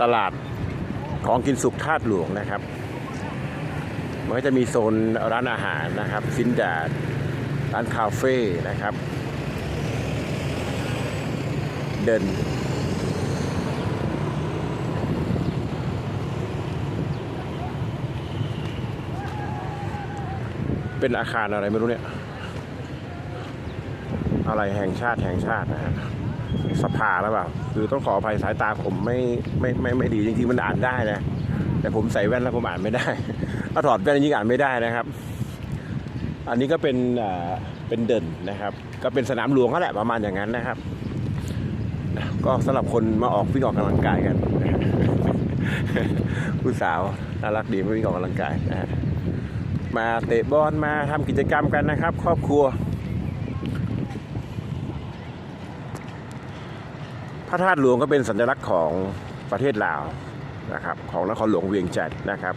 ตลาดของกินสุกธาตุหลวงนะครับ มันก็จะมีโซนร้านอาหารนะครับซินดาดร้านคาเฟ่นะครับ เดินเป็นอาคารอะไรไม่รู้เนี่ย อะไรแห่งชาติแห่งชาตินะฮะ สภาแล้วเปล่าคือต้องขออภัยสายตาผมไม่ไม่ไม่ไม่ดีจริงๆมันอ่านได้นะ แต่ผมใส่แว่นแล้วผมอ่านไม่ได้ถ้าถอดแว่นยิ่งอ่านไม่ได้นะครับ อันนี้ก็เป็นอ่าเป็นเดินนะครับ ก็เป็นสนามหลวงก็แหละประมาณอย่างนั้นนะครับ ก็สำหรับคนมาออกวิ่งออกกำลังกายกันผู้สาวน่ารักดีมาวิ่งออกกำลังกายนะฮะมาเตะบอลมาทำกิจกรรมกันนะครับ ครอบครัว ระธาตุหลวงก็เป็นสัญลักษณ์ของประเทศลาวนะครับของนครหลวงเวียงจันทร์นะครับ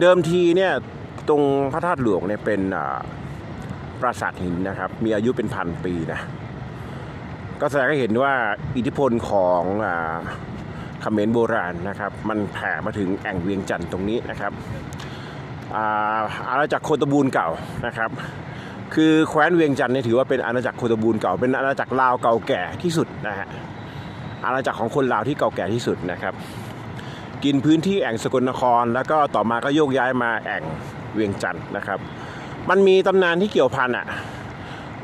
เดิมทีเนี่ยตรงพระธาตุหลวงเนี่ยเป็นปราสาทหินนะครับ มีอายุเป็นพันปีนะก็แสดงให้เห็นว่าอิทธิพลของอเขมรโบราณนะครับ มันแผ่มาถึงแอ่งเวียงจันทร์ตรงนี้นะครับอ่าอาณาจักรโคตบูลเก่านะครับ คือแคว้นเวียงจันทร์เนี่ยถือว่าเป็นอาณาจักรโคตบูลเก่าเป็นอาณาจักรลาวเก่าแก่ที่สุดนะฮะอาณาจักรของคนลาวที่เก่าแก่ที่สุดนะครับ กินพื้นที่แอ่งสกลนคร แล้วก็ต่อมาก็โยกย้ายมาแอ่งเวียงจันทร์นะครับ มันมีตำนานที่เกี่ยวพันอะ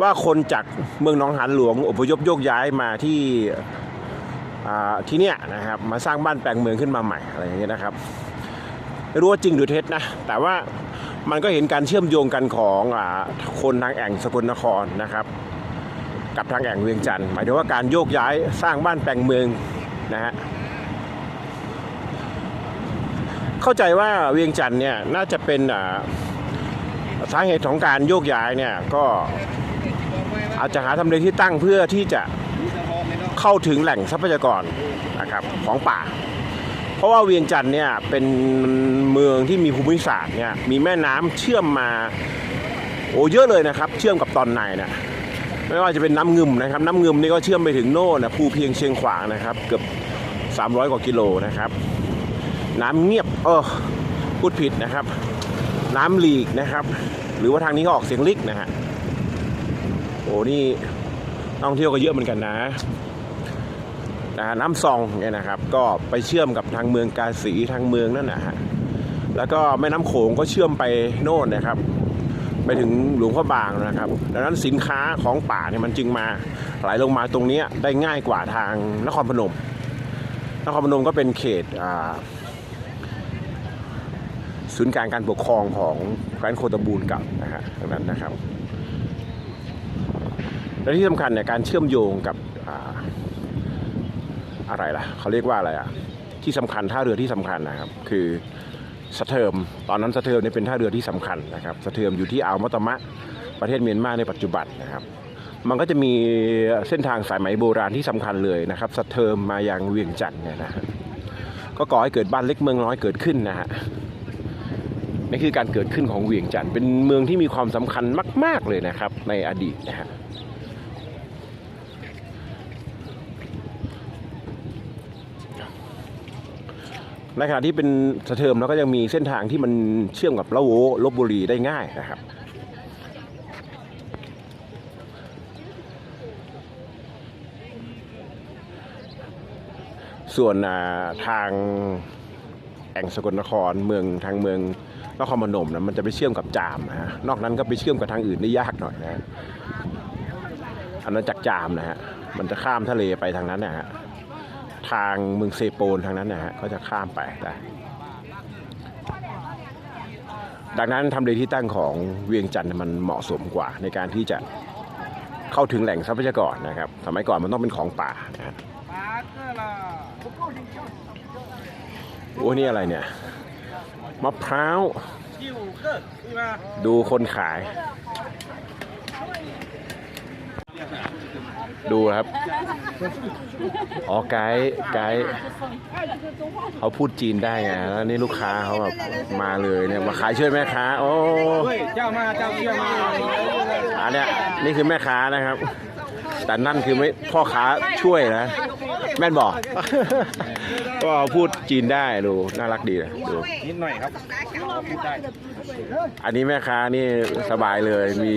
ว่าคนจากเมืองหนองหานหลวงอพยพโยกย้ายมาที่ที่เนี่ยนะครับมาสร้างบ้านแปลงเมืองขึ้นมาใหม่อะไรอย่างเงี้ยนะครับไม่รู้ว่าจริงหรือเท็จนะแต่ว่า มันก็เห็นการเชื่อมโยงกันของอคนทางแอ่งสกลนครนะครับ กับทางแอ่งเวียงจันทร์หมายถึงว่าการโยกย้ายสร้างบ้านแปลงเมืองนะฮะเข้าใจว่าเวียงจันทร์เนี่ยน่าจะเป็นสาเหตุของการโยกย้ายเนี่ยก็อาจจะหาทำเลที่ตั้งเพื่อที่จะเข้าถึงแหล่งทรัพยากรนะครับของป่า เพราะว่าเวียงจันทร์เนี่ยเป็นเมืองที่มีภูมิศาสตร์เนี่ยมีแม่น้ำเชื่อมมาโอ้เยอะเลยนะครับ เชื่อมกับตอนในนะไม่ว่าจะเป็นน้ำงึมนะครับน้ำงึมนี่ก็เชื่อมไปถึงโน่นนะภูเพียงเชียงขวางนะครับ เกือบ 300 กว่ากิโลนะครับ น้ำเงียบเออพูดผิดนะครับ น้ำหลีกนะครับ หรือว่าทางนี้ก็ออกเสียงลิกนะฮะโอ้นี่นักท่องเที่ยวก็เยอะเหมือนกันนะ นะน้ำซองเนี่ยนะครับ ก็ไปเชื่อมกับทางเมืองกาสีทางเมืองนั่นนะฮะแล้วก็แม่น้ำโขงก็เชื่อมไปโน่นนะครับ ไปถึงหลวงพ่อบางนะครับ ดังนั้นสินค้าของป่าเนี่ยมันจึงมาไหลลงมาตรงนี้ได้ง่ายกว่าทางนครพนม นครพนมก็เป็นเขตศูนย์กลางการปกครองของแคว้นโคตบูลเก่านะฮะดังนั้นนะครับ และที่สำคัญเนี่ยการเชื่อมโยงกับ อะไรล่ะเขาเรียกว่าอะไรอะที่สำคัญท่าเรือที่สำคัญนะครับ คือสะเทิมตอนนั้นสะเทิมนี่เป็นท่าเรือที่สำคัญนะครับสะเทิมอยู่ที่อ่าวมะตมะประเทศเมียนมาในปัจจุบันนะครับ มันก็จะมีเส้นทางสายไหมโบราณที่สำคัญเลยนะครับสะเทิมมายังเวียงจันทร์เนี่ยนะฮะก็ก่อให้เกิดบ้านเล็กเมืองน้อยเกิดขึ้นนะฮะนี่คือการเกิดขึ้นของเวียงจันทร์เป็นเมืองที่มีความสำคัญมาก ๆเลยนะครับในอดีตนะฮะ ในขณะที่เป็นสะเทิมแล้วก็ยังมีเส้นทางที่มันเชื่อมกับละโวลบบุรีได้ง่ายนะครับส่วนทางแอ่งสกลนครเมืองทางเมืองนครพนมนะมันจะไปเชื่อมกับจามนะฮะนอกนั้นก็ไปเชื่อมกับทางอื่นได้ยากหน่อยนะฮะอันนั้นจากจามนะฮะมันจะข้ามทะเลไปทางนั้นนะฮะ ทางเมืองเซโปนทางนั้นนะฮะเขาจะข้ามไปนะดังนั้นทำเลที่ตั้งของเวียงจันทร์มันเหมาะสมกว่า ในการที่จะเข้าถึงแหล่งทรัพยากรนะครับ สมัยก่อนมันต้องเป็นของป่านะฮะโอ้นี่อะไรเนี่ยมะพร้าว ดูคนขาย ดูครับ อ๋อไกด์ไกด์เขาพูดจีนได้ไงแล้วนี่ลูกค้าเขาแบบมาเลยเนี่ยมาขายช่วยแม่ค้า โอ้เจ้ามาเจ้าเจ้ามาอันเนี้ยนี่คือแม่ค้านะครับ แต่นั่นคือไม่พ่อค้าช่วยนะ แม่นบอกก็พูดจีนได้ดูน่ารักดีนะดูนิดหน่อยครับพูดได้อันนี้แม่ค้านี่สบายเลยมี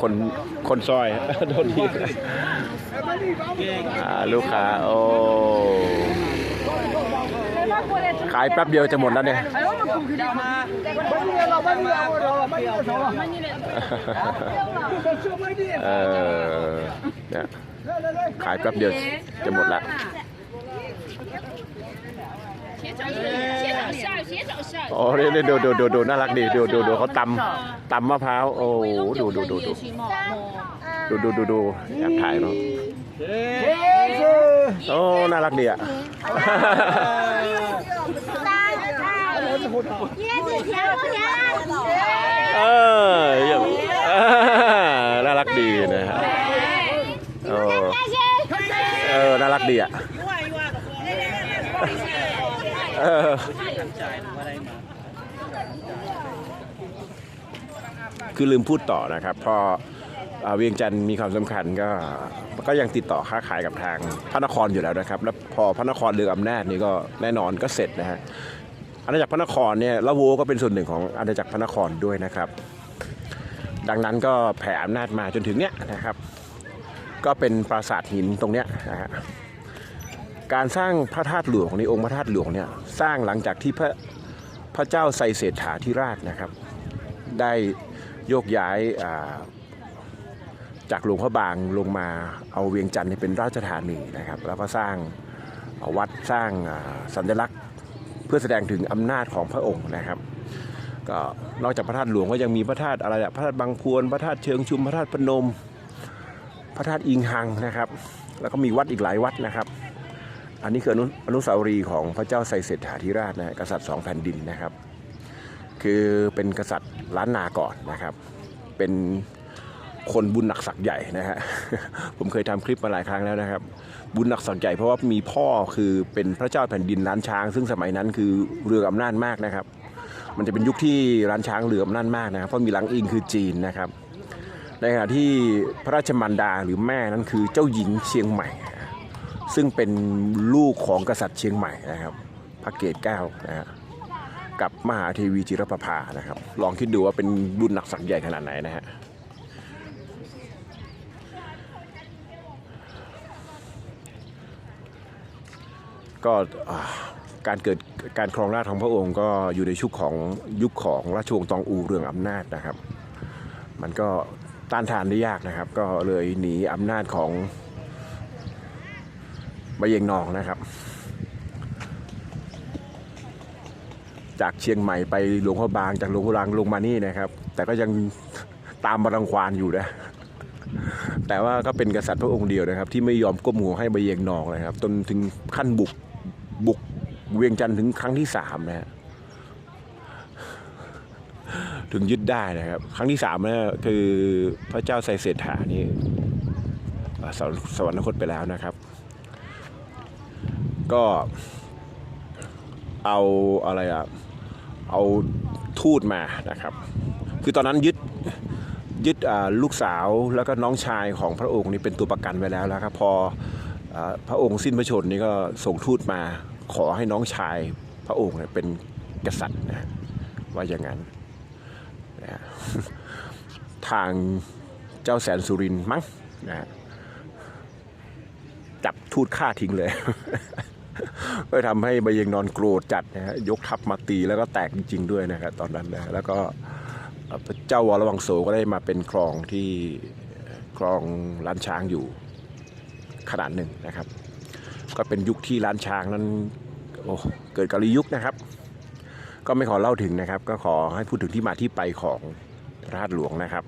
คนคนซอยโดนทีอ่าลูกค้าโอ้ขายแป๊บเดียวจะหมดแล้วเนี่ยเออเนี่ย ขายแป๊บเดียวจะหมดละโอ้ดูดูดูดูดูน่ารักดีดูดูดูเขาตำตำมะพร้าวโอ้ดูดูดูดูดูดูดูดูอยากถ่ายเนาะโอ้น่ารักดีอะ คือลืมพูดต่อนะครับพอเวียงจันทร์มีความสำคัญก็ก็ยังติดต่อค้าขายกับทางพระนครอยู่แล้วนะครับ แล้วพอพระนครเรืองอำนาจนี่ก็แน่นอนก็เสร็จนะฮะอาณาจักรพระนครเนี่ยละโวก็เป็นส่วนหนึ่งของอาณาจักรพระนครด้วยนะครับ ดังนั้นก็แผ่อำนาจมาจนถึงเนี้ยนะครับ ก็เป็นปราสาทหินตรงเนี้ยนะฮะการสร้างพระธาตุหลวงในองค์พระธาตุหลวงเนี่ยสร้างหลังจากที่พระพระเจ้าไซเศรษฐาธิราชนะครับ ได้ โยกย้ายาจากหลวงพระบางลงมาเอาเวียงจันทร์เนี่ยเป็นราชธานีนะครับ แล้วก็สร้างวัดสร้างาสัญลักษณ์ เพื่อแสดงถึงอำนาจของพระองค์นะครับก็นอกจากพระธาตุหลวงก็ยังมีพระธาตุอะไรอะพระธาตุบางพวนพระธาตุเชิงชุมพระธาตุพนม พระธาตุอิงหังนะครับ แล้วก็มีวัดอีกหลายวัดนะครับ อันนี้คืออนุอนุสาวรีย์ของพระเจ้าไซเศรษฐาธิราชนะกษัตริย์สองแผ่นดินนะครับ คือเป็นกษัตริย์ ล้านนาก่อนนะครับ เป็นคนบุญหนักศักดิ์ใหญ่นะฮะ ผมเคยทำคลิปมาหลายครั้งแล้วนะครับ บุญหนักศักดิ์ใหญ่เพราะว่ามีพ่อคือเป็นพระเจ้าแผ่นดินล้านช้าง ซึ่งสมัยนั้นคือเรืออำนาจมากนะครับ มันจะเป็นยุคที่ร้านช้างเหลืออำนาจมากนะครับ เพราะมีหลังอิงคือจีนนะครับ ในขณะที่พระราชมารดาหรือแม่นั้นคือเจ้าหญิงเชียงใหม่ ซึ่งเป็นลูกของกษัตริย์เชียงใหม่นะครับ พระเกศเก้านะฮะ กับมหาเทวีจิรประภานะครับ ลองคิดดูว่าเป็นบุญหนักสักใหญ่ขนาดไหนนะฮะก็การเกิดการครองราชของพระองค์ก็อยู่ในชุกของยุคของราชวงศ์ตองอูเรื่องอำนาจนะครับ มันก็ต้านทานได้ยากนะครับ ก็เลยหนีอำนาจของบะเยงนองนะครับ จากเชียงใหม่ไปหลวงพระบาง จากหลวงพระบางลงมานี่นะครับ แต่ก็ยังตามมารังควานอยู่นะแต่ว่าก็เป็นกษัตริย์พระองค์เดียวนะครับ ที่ไม่ยอมก้มหัวให้บเยงนองนะครับจนถึงขั้นบุกบุกเวียงจันทร์ถึงครั้งที่สามนะฮะถึงยึดได้นะครับ ครั้งที่สามนี่คือพระเจ้าไซเศรษฐานี่สวรรสวรรคตไปแล้วนะครับ ก็เอาอะไรอะ เอาทูตมานะครับ คือตอนนั้นยึดยึดลูกสาวแล้วก็น้องชายของพระองค์นี่เป็นตัวประกันไว้แล้วแล้วครับพออพระองค์สิ้นพระชนนี่ก็ส่งทูตมาขอให้น้องชายพระองค์เนี่ยเป็นกษัตริย์นะว่าอย่างนั้นนะทางเจ้าแสนสุรินมั้งนะจับทูตฆ่าทิ้งเลย ก็ทำให้ใบเยงนอนโกรธจัดนะฮะยกทัพมาตีแล้วก็แตกจริง ๆ ด้วยนะครับตอนนั้นนะแล้วก็เอ่อพระเจ้าวรวังโสก็ได้มาเป็นครองที่ครองล้านช้างอยู่ขนาดหนึ่งนะครับ ก็เป็นยุคที่ล้านช้างนั้นโอ้เกิดกาลยุคนะครับ ก็ไม่ขอเล่าถึงนะครับ ก็ขอให้พูดถึงที่มาที่ไปของราตุหลวงนะครับ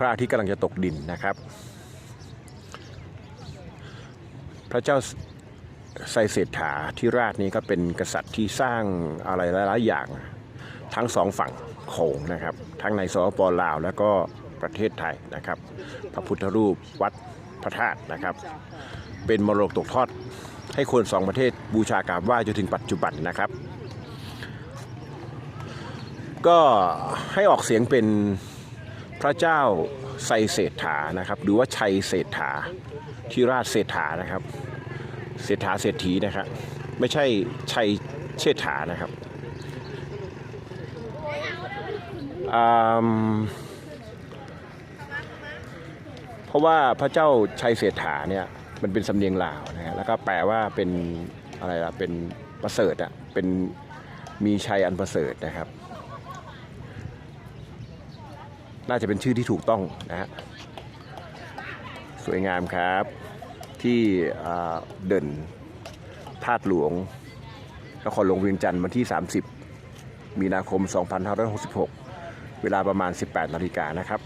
ระอาทิตย์กำลังจะตกดินนะครับ พระเจ้าไซเศรษฐาธิราชนี้ก็เป็นกษัตริย์ที่สร้างอะไรหลาย ๆ อย่างทั้งสองฝั่งโขงนะครับ ทั้งในสปลาวแล้วก็ประเทศไทยนะครับ พระพุทธรูปวัดพระธาตุนะครับ เป็นมรดกตกทอดให้คนสองประเทศบูชากราบไหว้จนถึงปัจจุบันนะครับ ก็ให้ออกเสียงเป็น พระเจ้าไซเศรษฐานะครับ หรือว่าชัยเศรษฐาที่ราชเศรษฐานะครับเศรษฐาเศรษฐีนะครับ ไม่ใช่ชัยเชษฐานะครับเพราะว่าพระเจ้าชัยเศรษฐาเนี่ยมันเป็นสำเนียงลาวนะฮะแล้วก็แปลว่าเป็นอะไรล่ะเป็นประเสริฐอะเป็นมีชัยอันประเสริฐนะครับ น่าจะเป็นชื่อที่ถูกต้องนะฮะสวยงามครับ ที่เด่นธาตุหลวงนครหลวงเวียงจันทร์วันที่ 30 มีนาคม 2566 เวลาประมาณ 18นาฬิกานะครับ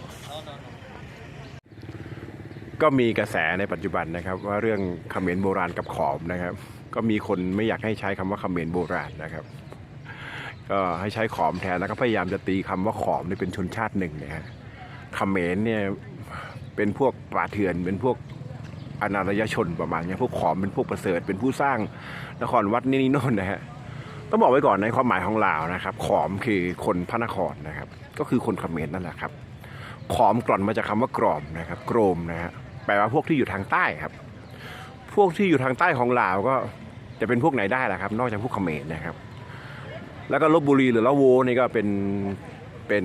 ก็มีกระแสในปัจจุบันนะครับ ว่าเรื่องเขมรโบราณกับขอมนะครับ ก็มีคนไม่อยากให้ใช้คำว่าเขมรโบราณนะครับ ก็ให้ใช้ขอมแทนแล้วก็พยายามจะตีคำว่าขอมนี่เป็นชนชาติหนึ่งนะฮะเขมรเนี่ยเป็นพวกป่าเถื่อนเป็นพวกอนาถยชนประมาณนี้พวกขอมเป็นพวกประเสริฐเป็นผู้สร้างนครวัดนี่นี่โน่นนะฮะต้องบอกไว้ก่อนในความหมายของลาวนะครับ ขอมคือคนพระนครนะครับ ก็คือคนเขมรนั่นแหละครับ ขอมกล่อนมาจากคำว่ากรอมนะครับ โกรมนะฮะแปลว่าพวกที่อยู่ทางใต้ครับ พวกที่อยู่ทางใต้ของลาวก็จะเป็นพวกไหนได้ล่ะครับ นอกจากพวกเขมรนะครับ แล้วก็ลบบุรีหรือละโวนี่ก็เป็นเป็น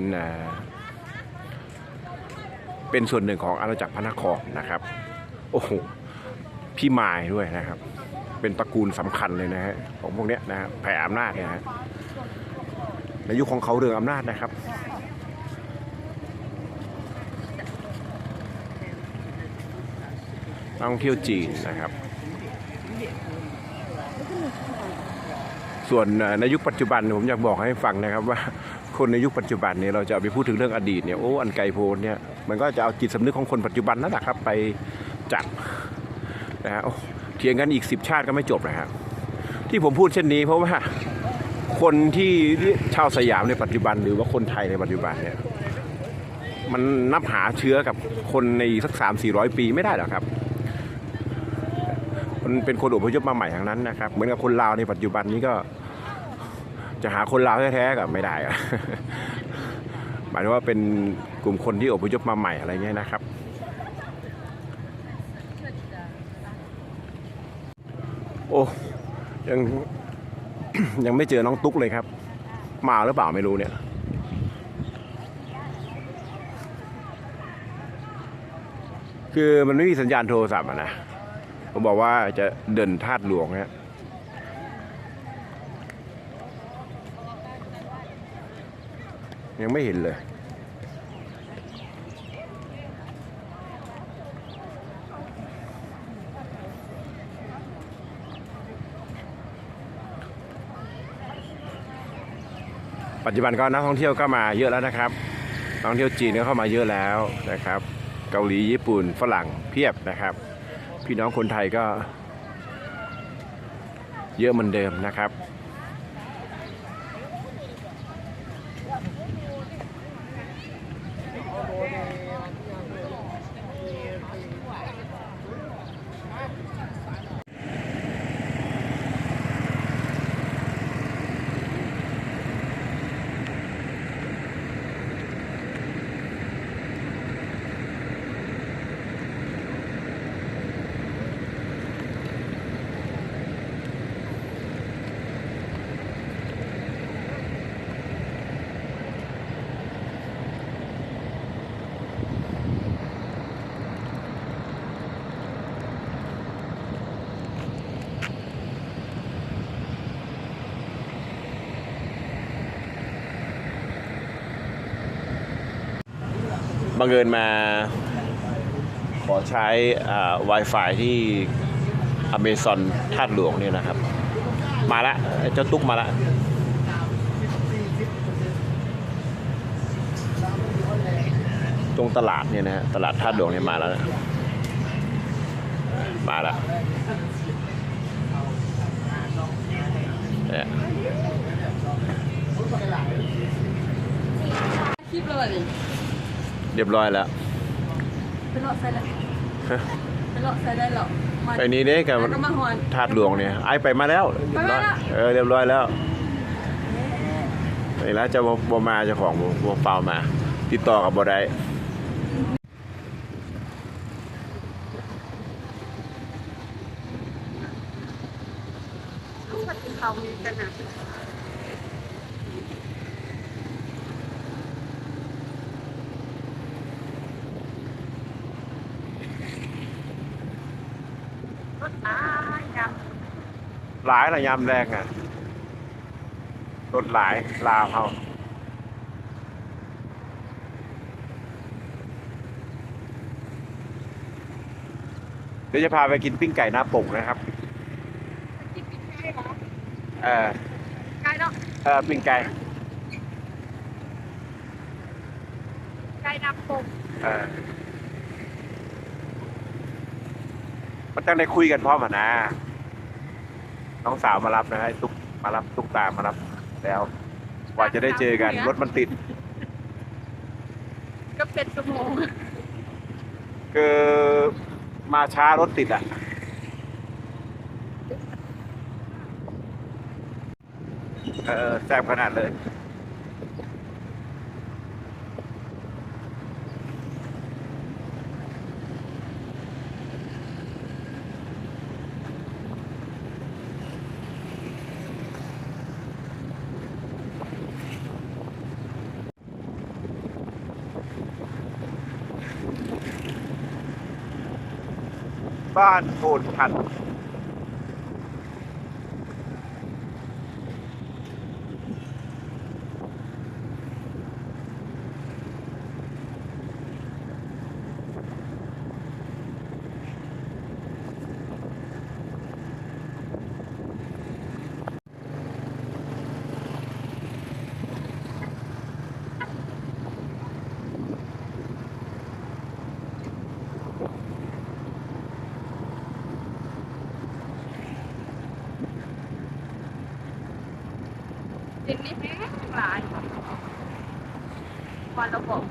เป็นส่วนหนึ่งของอาณาจักรพระนครนะครับ โอ้โหพี่มายด้วยนะครับ เป็นตระกูลสำคัญเลยนะฮะของพวกเนี้ยนะฮะแผ่อำนาจเนี่ยนะฮะในยุคของเขาเรืองอำนาจนะครับนักท่องเที่ยวจีนนะครับ ส่วนในยุคปัจจุบันผมอยากบอกให้ฟังนะครับว่าคนในยุคปัจจุบันเนี่ยเราจะาไปพูดถึงเรื่องอดีตเนี่ยโอ้อันไกลโพ้นเนี่ยมันก็จะเอาจิตสำนึกของคนปัจจุบันนั่นแหละครับไปจัดนะฮะเถียงกันอีกสิบชาติก็ไม่จบนะฮะที่ผมพูดเช่นนี้เพราะว่าคนที่ชาวสยามในปัจจุบัน หรือว่าคนไทยในปัจจุบันเนี่ยมันนับหาเชื้อกับคนในสักสามสี่ร้อยปีไม่ได้หรอกครับ มันเป็นคนอพยพมาใหม่ทั้งนั้นนะครับ เหมือนกับคนลาวในปัจจุบันนี้ก็ จะหาคนลาวแท้ๆก็ไม่ได้หมายถึงว่าเป็นกลุ่มคนที่อพยพมาใหม่อะไรเงี้ยนะครับ โอ้ยังยังไม่เจอน้องตุ๊กเลยครับ มาหรือเปล่าไม่รู้เนี่ยคือมันไม่มีสัญญาณโทรศัพท์อะ บอกว่าจะเดินธาตุหลวงฮะยังไม่เห็นเลย ปัจจุบันก็นักท่องเที่ยวก็มาเยอะแล้วนะครับนักท่องเที่ยวจีนก็เข้ามาเยอะแล้วนะครับ เกาหลีญี่ปุ่นฝรั่งเพียบนะครับ พี่น้องคนไทยก็เยอะเหมือนเดิมนะครับ บังเอิญมาขอใช้อ่า Wi-Fi ที่ Amazon ธาตุหลวงเนี่ยนะครับ มาละเจ้าตุ๊กมาละตรงตลาดเนี่ยนะฮะตลาดธาตุหลวงเนี่ยมาแล้วนะมาละเนี่ยคลิปเลย รียบร้อยแล้วเป็นหลอดใส่ได้เป็นหลอดใส่ได้หรอมาไปนี้เนี่ยกับแล้วก็มาหอนธาตุหลวงเนี่ยไอไปมาแล้วไปมาแล้วเออเรียบร้อยแล้วเอนี่แล้วจะบ่มาเจ้าของบ่บ่เปล่ามา ติดต่อกับบ่ได้เขามีกันนะรถอายกับ หลายระยามแรงอะรถหลายลาวเฮาเดี๋ยวจะพาไปกินปิ้งไก่หน้าปกนะครับที่ปิดใกล้เหรอเออใกล้เนาะเออปิ้งไก่ใกล้น้ำปงเออมันต้องได้คุยกันพร้อมอะนะ น้องสาวมารับนะให้ตุกมารับตุกตามมารับ แล้วกว่าจะได้เจอกันรถมันติด ก็เป็นชั่วโมงคือมาช้ารถติดอะ เออแซ่บขนาดเลย บ้านโพนพันนี่แห้งหลายวันระบบ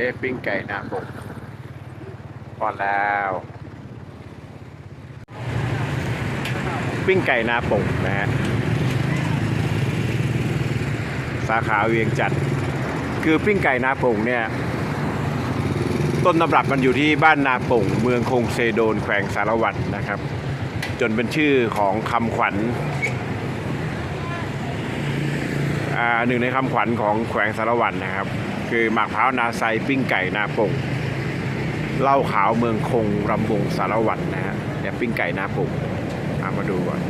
เอ๊ปิ้งไก่น้ำบกพอแล้ว ปิ้งไก่นาปงนะฮะสาขาเวียงจันทร์คือปิ้งไก่นาปงเนี่ยต้นตำรับมันอยู่ที่บ้านนาปงเมืองคงเซโดนแขวงสารวัตรนะครับ จนเป็นชื่อของคำขวัญอ่าหนึ่งในคำขวัญของแขวงสารวัตรนะครับ คือหมากพร้านาไซปิ้งไก่นาปงเหล้าขาวเมืองคงรำวงสารวัตรนะฮะเดี๋ยวปิ้งไก่นาปงเอามาดูก่อน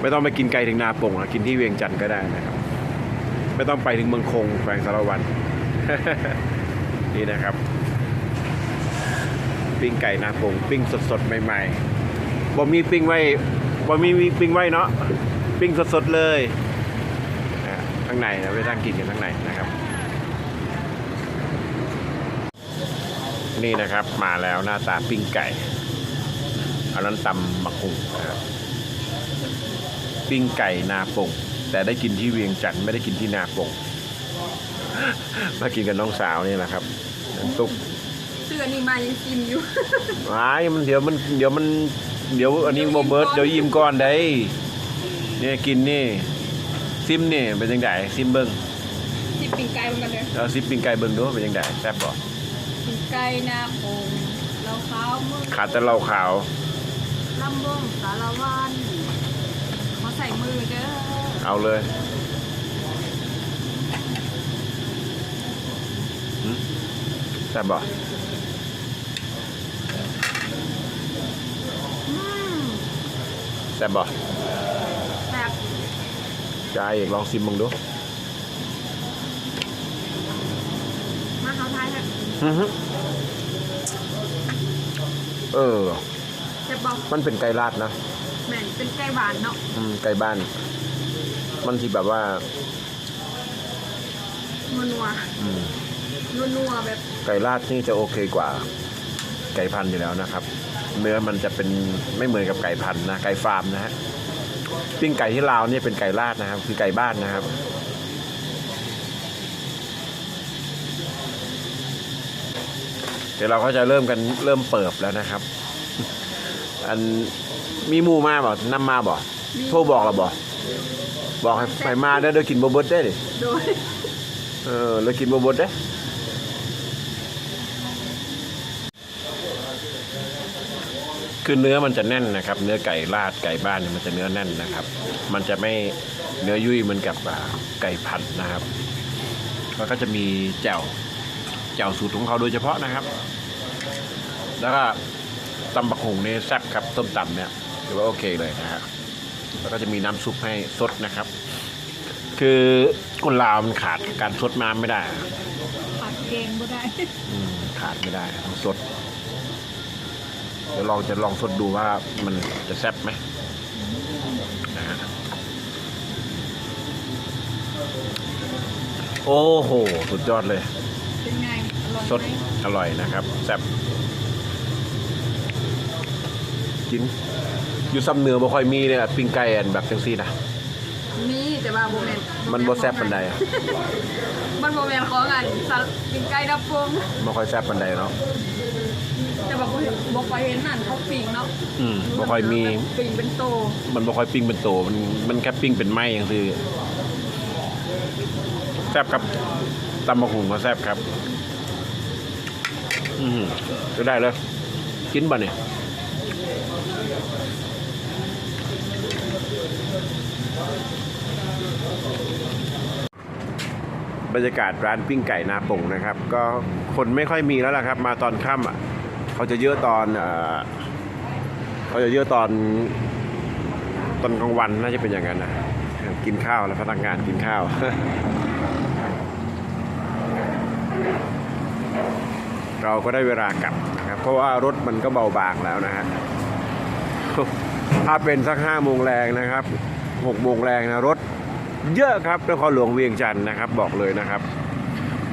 ไม่ต้องไปกินไกลถึงนาปงนะกินที่เวียงจันทร์ก็ได้นะครับไม่ต้องไปถึงเมืองคงแขวงสารวัตรนี่นะครับ ปิ้งไก่นาปงปิ้งสดๆใหม่ๆบ่มีปิ้งไว้บ่มีมีปิ้งไว้เนาะปิ้งสดๆเลยางในนะไปนั่งกินกันข้างในนะครับ นี่นะครับมาแล้วหน้าตาปิ้งไก่อันนั้นตำมะกุงนะครับปิ้งไก่นาปงแต่ได้กินที่เวียงจันทร์ไม่ได้กินที่นาปงมากินกับน้องสาวนี่แหละครับน้ำซุปเสื้อนี่มายังซิมอยู่ ว้ายมันเดี๋ยวมันเดี๋ยวมันเดี๋ยวอันนี้โมเบิร์ดเดี๋ยวยิ้มก่อนได้เนี่ยกินนี่ ซิมนี่เป็นยังไงซิมเบิ้งที่ปิ่งไก่เหมือนกันเลยเอาซิมปิ้งไก่เบิ้งดูเป็นยังไงแซ่บบ่ปิ่งไก่นาโปงเราขาวมือขาดแต่เหล้าขาวลำวงสารวันมาใส่มือเด้อเอาเลยหืมแซ่บบ่อืม แซ่บบ่แบบ จ่าเอกลองซิมมึงดูมาเขาไทยแบบอื้อหือเออ จะบอกมันเป็นไก่ลาดนะแหม่นเป็นไก่หวานเนาะอืมไก่บ้าน มันที่แบบว่า นัวนัวอืม นัวๆแบบไก่ลาดนี่จะโอเคกว่า ไก่พันธุ์อยู่แล้วนะครับ เนื้อมันจะเป็นไม่เหมือนกับไก่พันธุ์นะไก่ฟาร์มนะฮะ ปิ้งไก่ที่ลาวเนี่ยเป็นไก่ลาดนะครับ คือไก่บ้านนะครับ เดี๋ยวเราก็จะเริ่มกันเริ่มเปิบแล้วนะครับ อันมีหมูมาบ่น้ำมาบ่โทรบอกเราบ่บอกให้ไปมาเด้อเดี๋ยวกินบ่เบดได้ดิโดยเออแล้วกินบ่เบดได้ คือเนื้อมันจะแน่นนะครับ เนื้อไก่ลาดไก่บ้านเนี่ยมันจะเนื้อแน่นนะครับ มันจะไม่เนื้อยุ่ยเหมือนกับอ่าไก่พันธุ์นะครับแล้วก็จะมีแจ่วแจ่วสูตรของเขาโดยเฉพาะนะครับ แล้วก็ตำบักหงเนี่ยแซ่บครับต้มตำเนี่ยถือว่าโอเคเลยนะครับแล้วก็จะมีน้ำซุปให้สดนะครับ คือคนลาวมันขาดการสดน้ำไม่ได้ผัดเกงบ่ได้อืมขาดไม่ได้ต้องสด เดี๋ยวลองจะลองสดดูว่ามันจะแซ่บไหมนะฮะโอ้โห สุดยอดเลย เป็นไง อร่อยสด ไหมอร่อยนะครับ แซ่บกิน อยู่ซ้ำเนื้อบ่ค่อยมีเนี่ยปิ้งไก่อันแบบจังซี่นะ มีแต่ว่าบ่แม่นมันบ่แซ่บปานใดอะ มันบ่แม่นของอันสัตว์กินไก่ดับฟงบ่ค่อยแซ่บปานใดเนาะ แต่ว่าบ่เห็นบ่ค่อยเห็นนั่นเขาปิ้งเนาะอืมบ่ค่อยมี ปิ้งเป็นโตมันบ่ค่อยปิ้งเป็นโตมันมันแค่ปิ้งเป็นไม้อย่างคือแซ่บครับตำมะหุงก็แซ่บครับ อืมก็ได้เลยกินบ่เนี่ยบรรยากาศร้านปิ้งไก่นาป่งนะครับ ก็คนไม่ค่อยมีแล้วล่ะครับ มาตอนค่ำอะ เขาจะเยอะตอนเอ่อเขาจะเยอะตอนตอนกลางวันน่าจะเป็นอย่างนั้นนะกินข้าวแล้วพนักงานกินข้าวเราก็ได้เวลากลับนะครับ เพราะว่ารถมันก็เบาบางแล้วนะฮะถ้าเป็นสักห้าโมงแรงนะครับหกโมงแรงนะรถเยอะครับนครหลวงเวียงจันทร์นะครับ บอกเลยนะครับ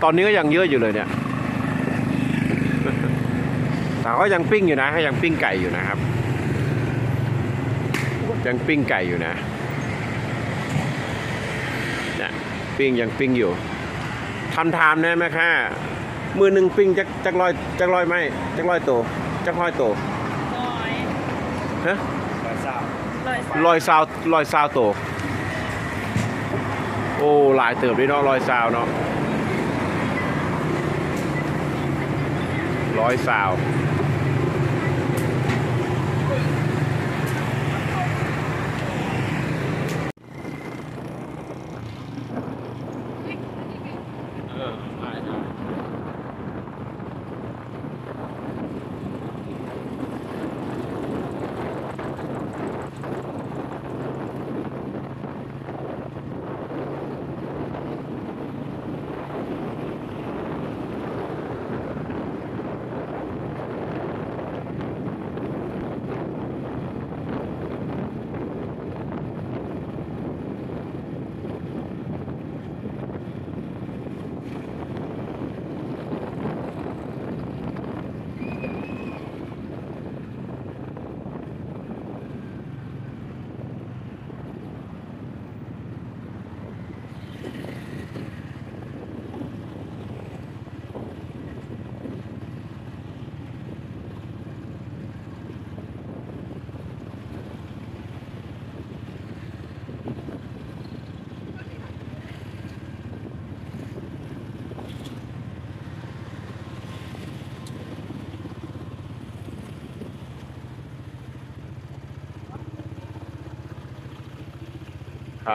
ตอนนี้ก็ยังเยอะอยู่เลยเนี่ย แต่ก็ยังปิ้งอยู่นะก็ยังปิ้งไก่อยู่นะครับ ยังปิ้งไก่อยู่นะเนี่ยปิ้งยังปิ้งอยู่ทำทามนะแม่ค่ะมือหนึ่งปิ้งจักจักร้อยจักร้อยไหมจักร้อยโตจักร้อยโตร้อยฮะร้อยสามร้อยซาวร้อยซาวโตโอ้หลายเติบด้วยเนาะร้อยซาวเนาะร้อยซาว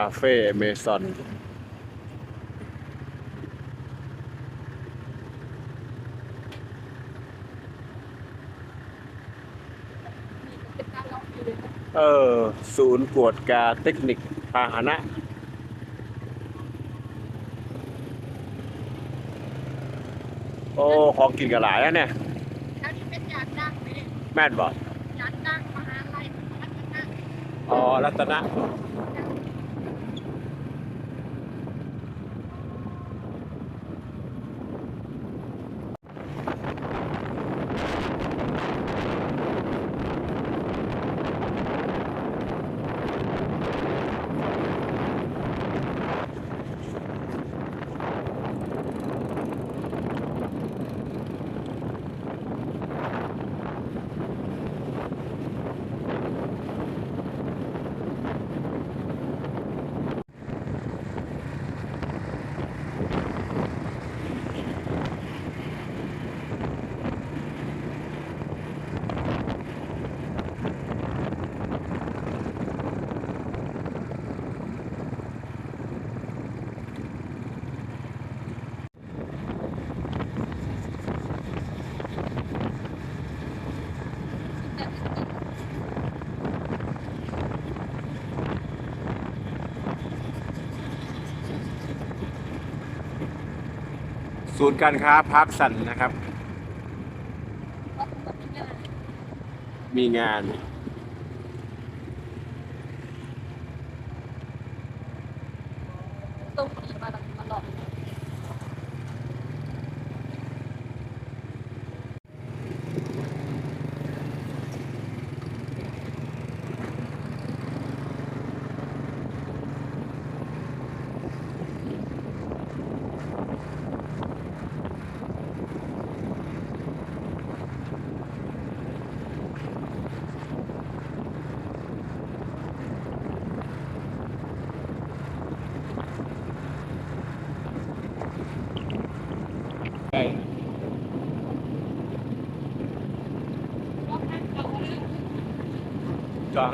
าเฟ่เมซอนเออ ศูนย์กวดการเทคนิคพาหนะโอ้ ของกินกันหลายแล้วเนี่ยแล้วนี่เป็นยาดังไหมเนี่ยแม่นบอกยาดังมหาลัยรัตนะ อ๋อ รัตนะ ศูนย์การค้าพาร์คสันนะครับ มีงาน จอด